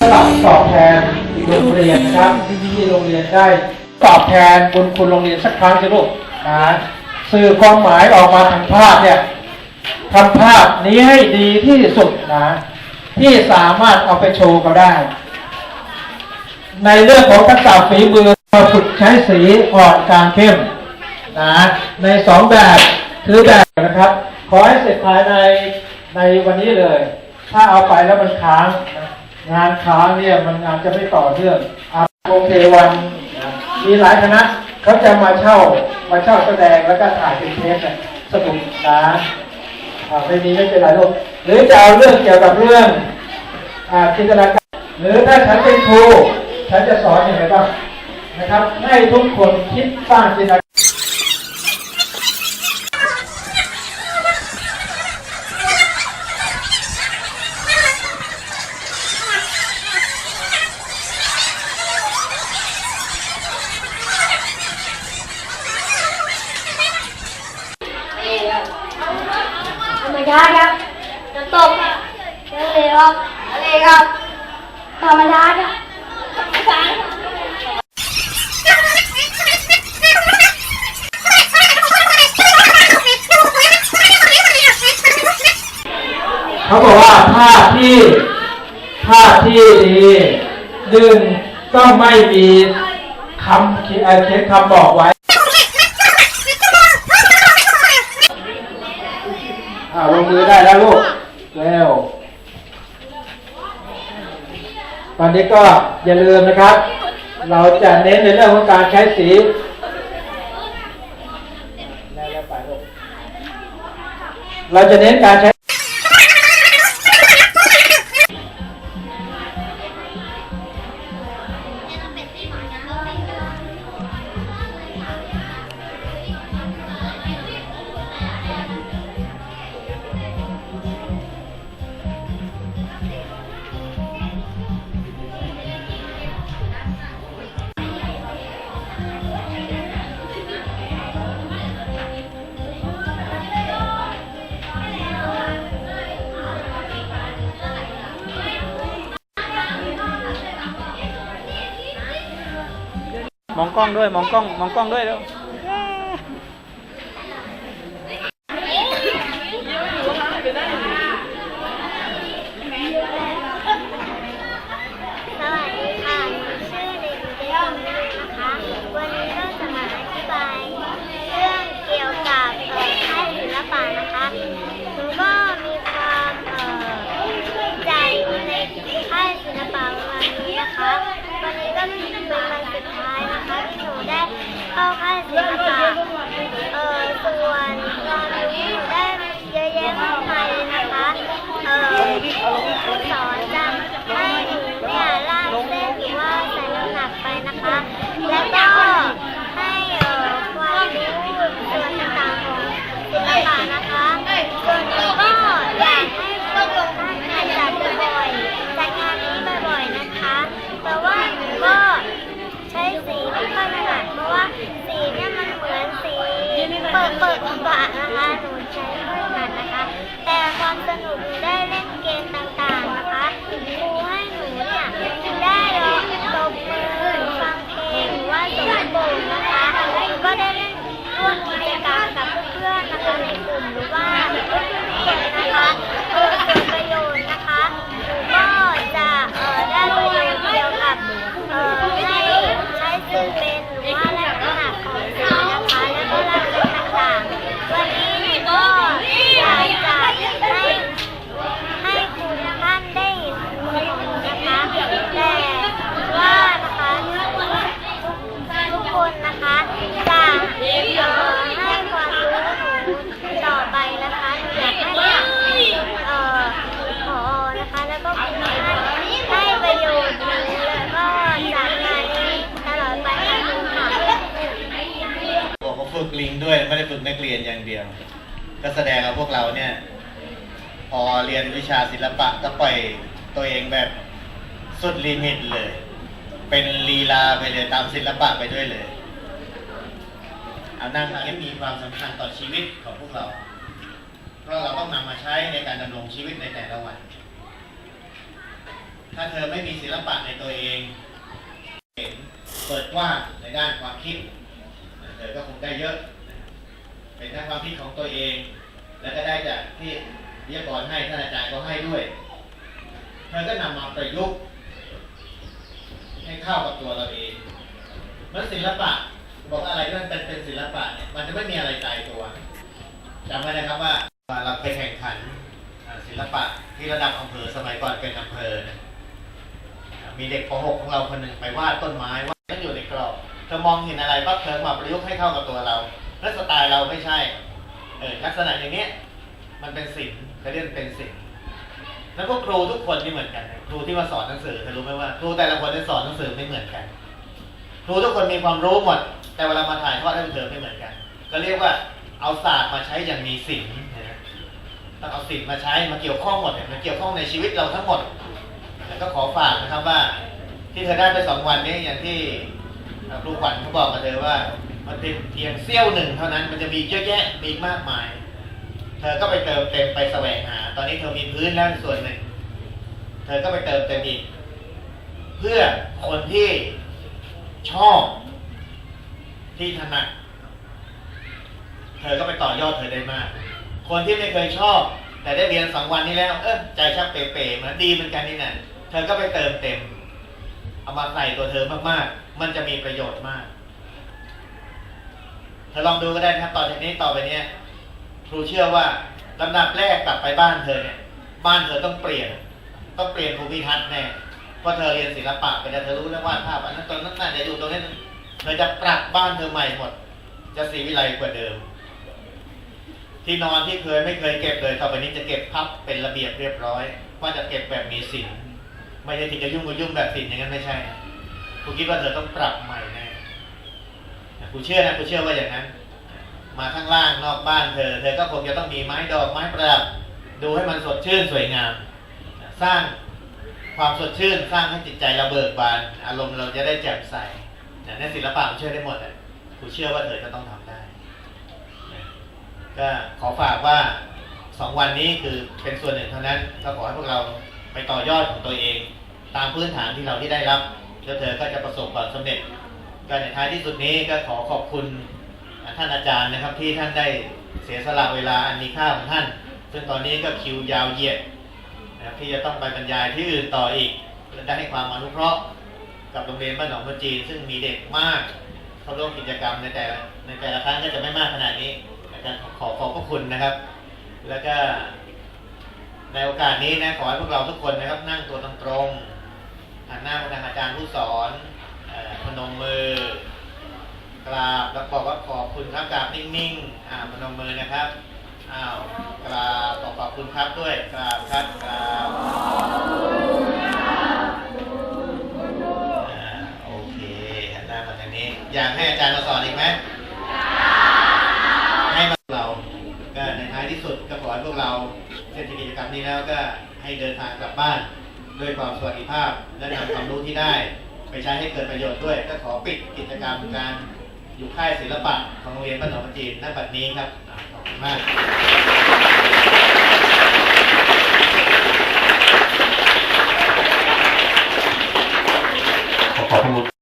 สลับตอบแทนโรงเรียนนะครับที่โรงเรียนได้ตอบแทนบุญคุณโรงเรียนสักครั้งสิลูกนะสื่อความหมายออกมาทางภาพเนี่ยทำภาพนี้ให้ดีที่สุดนะที่สามารถเอาไปโชว์ก็ได้ ในเรื่องของทักษะฝีมือมาฝึกใช้สีอ่อนกลางเข้มนะในสองแบบคือแบบนะครับ ขอให้เสร็จภายในในวันนี้เลย ถ้าเอาไปแล้วมันค้างนะ งานค้าเนี่ยมันงานจะไม่ต่อเนื่องอาโอเควันมีหลายคณะเขาจะมาเช่ามาเช่าแสดงแล้วก็ถ่ายเป็นเทปเนี่ยสนุกนะอ่าไม่มีไม่เป็นไรลูกหรือจะเอาเรื่องเกี่ยวกับเรื่องอ่าจินตนาการหรือถ้าฉันเป็นครูฉันจะสอนอย่างไรบ้างนะครับให้ทุกคนคิดสร้างจินตนาการ ธรรมชาติครับน้ำตกครับทะเลครับทะเลครับ ธรรมชาติครับธรรมชาติครับเขาบอกว่าภาพที่ภาพที่ดีหนึ่งต้องไม่มีคำเขียนเอ่อเขียนคำบอกไว้อ่าลงมือได้แล้วลูกแล้ว ตอนนี้ก็อย่าลืมนะครับ เราจะเน้นในเรื่องของการใช้สีเราจะเน้นการใช้ มองกล้องด้วย มองกล้อง มองกล้องด้วยแล้ว ลิงด้วยไม่ได้ฝึกนักเรียนอย่างเดียว ก็แสดงว่าพวกเราเนี่ย พอเรียนวิชาศิลปะก็ปล่อยตัวเองแบบสุดลิมิตเลย เป็นลีลาไปเลยตามศิลปะไปด้วยเลยเอานั่งนี้มีความสำคัญต่อชีวิตของพวกเรา เพราะเราต้องนำมาใช้ในการดำรงชีวิตในแต่ละวัน ถ้าเธอไม่มีศิลปะในตัวเองเห็นเปิดกว้างในด้านความคิด เธอก็คงได้เยอะ เป็นทั้งความคิดของตัวเอง แล้วก็ได้จากที่วิทยากรให้ท่านอาจารย์ก็ให้ด้วยเธอก็นำมาประยุกต์ให้เข้ากับตัวเราเองมันศิลปะบอกอะไรที่มันเป็นเป็นศิลปะเนี่ยมันจะไม่มีอะไรตายตัวจำไว้นะครับว่าเราไปแข่งขันศิลปะที่ระดับอำเภอสมัยก่อนเป็นอำเภอนะมีเด็กป .6 ของเราคนหนึ่งไปวาดต้นไม้วาดแล้วอยู่ในกรอบเธอมองเห็นอะไรปั๊บเธอมาประยุกต์ให้เข้ากับตัวเรา และสไตล์เราไม่ใช่เออลักษณะอย่างเนี้ยมันเป็นศิลป์เขาเรียกเป็นศิลป์แล้วก็ครูทุกคนนี่เหมือนกัน ครูที่มาสอนหนังสือเธอรู้ไหมว่าครูแต่ละคนที่สอนหนังสือไม่เหมือนกัน ครูทุกคนมีความรู้หมด แต่เวลามาถ่ายทอดให้เธอไม่เหมือนกันก็เรียกว่าเอาศาสตร์มาใช้อย่างมีศิลป์นะต้องเอาศิลป์มาใช้มาเกี่ยวข้องหมดเนี่ยมันเกี่ยวข้องในชีวิตเราทั้งหมดแล้วก็ขอฝากนะครับว่า ที่เธอได้ไปสองวันนี้อย่างที่ครูขวัญเขาบอกมาเธอว่า มันเป็นเพียงเสี้ยวหนึ่งเท่านั้นมันจะมีเยอะแยะมีมากมาย เธอก็ไปเติมเต็มไปแสวงหา ตอนนี้เธอมีพื้นแล้วส่วนหนึ่ง เธอก็ไปเติมเต็มอีก เพื่อคนที่ชอบที่ถนัดเธอก็ไปต่อยอดเธอได้มาก คนที่ไม่เคยชอบ แต่ได้เรียนสองวันนี้แล้ว เออใจชักเป๋ๆเหมือนดีเหมือนกันนี่นะเธอก็ไปเติมเต็ม เอามาใส่ตัวเธอมากๆ มันจะมีประโยชน์มาก เธอลองดูก็ได้นะครับ ต่อจากนี้ต่อไปเนี้ยครูเชื่อว่าลำดับแรกกลับไปบ้านเธอเนี่ย บ้านเธอต้องเปลี่ยน ต้องเปลี่ยนภูมิทัศน์แน่เพราะเธอเรียนศิลปะไปแล้วเธอรู้แล้ววาดภาพอันนั้นตรงนั้นน่าจะอยู่ตรงนี้เธอจะปรับบ้านเธอใหม่หมด จะสีวิไลกว่าเดิม ที่นอนที่เคยไม่เคยเก็บเลยต่อไปนี้จะเก็บพับเป็นระเบียบเรียบร้อย ว่าจะเก็บแบบมีศิลป์ไม่ใช่ที่จะยุ่งก็ยุ่งแบบศิลป์อย่างนั้นไม่ใช่ครูคิดว่าเธอต้องปรับใหม่นะ ครูเชื่อนะครูเชื่อว่าอย่างนั้น มาข้างล่างนอกบ้านเธอ เธอก็คงจะต้องมีไม้ดอกไม้ประดับ ดูให้มันสดชื่นสวยงาม สร้างความสดชื่นสร้างให้จิตใจเราเบิกบาน อารมณ์เราจะได้แจ่มใสนะในศิลปะมันช่วยได้หมดเลยครูเชื่อว่าเธอจะต้องทำได้ ก็ขอฝากว่าสองวันนี้คือเป็นส่วนหนึ่งเท่านั้น ก็ขอให้พวกเราไปต่อยอดของตัวเอง ตามพื้นฐานที่เราที่ได้รับแล้วเธอก็จะประสบความสำเร็จ ก็ในท้ายที่สุดนี้ก็ขอขอบคุณท่านอาจารย์นะครับ ที่ท่านได้เสียสละเวลาอันมีค่าของท่าน ซึ่งตอนนี้ก็คิวยาวเหยียดนะครับที่จะต้องไปบรรยายที่อื่นต่ออีกและได้ให้ความอนุเคราะห์กับโรงเรียนบ้านหนองบัวจีน ซึ่งมีเด็กมากเข้าร่วมกิจกรรมในแต่ละในแต่ละครั้งก็จะไม่มากขนาดนี้อาจารย์ขอขอบพระคุณนะครับ แล้วก็ในโอกาสนี้นะขอให้พวกเราทุกคนนะครับ นั่งตัวตรงๆหันหน้าไปทางอาจารย์ผู้สอน พนมมือกราบแล้วบอกว่าขอบคุณครับกราบนิ่งๆอ่าพนมมือนะครับอ้าวกราบบอกขอบคุณครับด้วยกราบครับกราบอ่าโอเคหันหน้ามาทางนี้ อยากให้อาจารย์มาสอนอีกไหมให้มาเรา ก็ในท้ายที่สุดก็ขอให้พวกเราเสร็จกิจกรรมนี้แล้วก็ให้เดินทางกลับบ้านด้วยความสวัสดิภาพและนำความรู้ที่ได้ ไปใช้ให้เกิดประโยชน์ด้วย ก็ขอปิดกิจกรรมการอยู่ค่ายศิลปะของโรงเรียนบ้านหนองจีนณบัดนี้ครับขอบคุณมากขอบคุณ